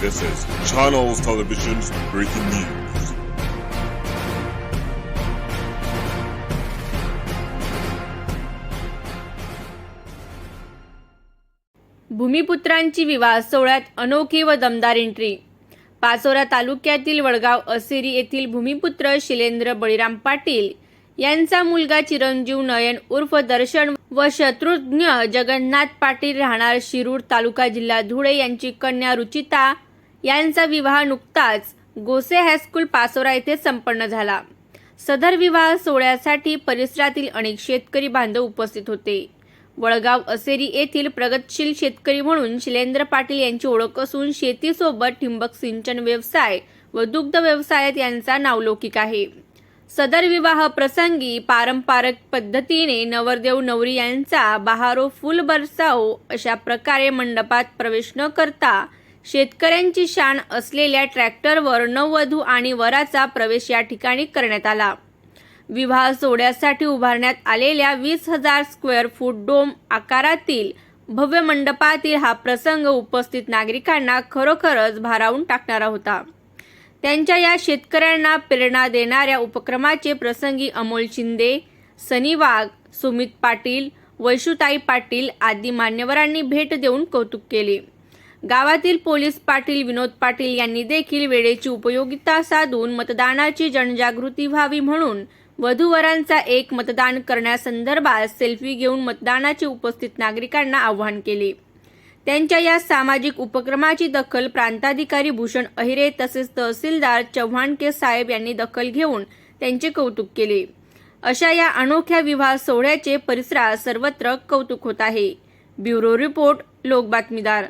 This is Channels Television's breaking news. भूमिपुत्रांची विवाह सोहळ्यात अनोखी व दमदार एंट्री पाचोरा तालुक्यातील वडगाव असेरी येथील भूमिपुत्र शिलेंद्र बळीराम पाटील यांचा मुलगा चिरंजीव नयन उर्फ दर्शन व शत्रुघ्न जगन्नाथ पाटील राहणार शिरूर तालुका जिल्हा धुळे यांची कन्या रुचिता यांचा विवाह नुकताच गोसे हायस्कूल पाचोरा येथे संपन्न झाला. सदर विवाह सोहळ्यासाठी परिसरातील अनेक शेतकरी बांधव उपस्थित होते. वळगाव असेरी येथील प्रगतशील शेतकरी म्हणून शिलेंद्र पाटील यांची ओळख असून शेतीसोबत ठिंबक सिंचन व्यवसाय व दुग्ध व्यवसायात यांचा नावलौकिक आहे. सदर विवाह प्रसंगी पारंपरिक पद्धतीने नवरदेव नवरी यांचा बहारो फुल बरसाओ अशा प्रकारे मंडपात प्रवेश न करता शेतकऱ्यांची शान असलेल्या ट्रॅक्टरवर नववधू आणि वराचा प्रवेश या ठिकाणी करण्यात आला. विवाह सोहळ्यासाठी उभारण्यात आलेल्या वीस हजार स्क्वेअर फूट डोम आकारातील भव्य मंडपातील हा प्रसंग उपस्थित नागरिकांना खरोखरच भारावून टाकणारा होता. त्यांच्या या शेतकऱ्यांना प्रेरणा देणाऱ्या उपक्रमाचे प्रसंगी अमोल शिंदे सनी वाघ सुमित पाटील वैशुताई पाटील आदी मान्यवरांनी भेट देऊन कौतुक केले. गावातील पोलीस पाटील विनोद पाटील यांनी देखील वेळेची उपयोगिता साधून मतदानाची जनजागृती व्हावी म्हणून वधूवरांचा एक मतदान करण्यासंदर्भात सेल्फी घेऊन मतदानाचे उपस्थित नागरिकांना आवाहन केले. त्यांच्या या सामाजिक उपक्रमाची दखल प्रांताधिकारी भूषण अहिरे तसेच तहसीलदार चव्हाणके साहेब यांनी दखल घेऊन त्यांचे कौतुक केले. अशा या अनोख्या विवाह सोहळ्याचे परिसरात सर्वत्र कौतुक होत आहे. ब्युरो रिपोर्ट लोक बातमीदार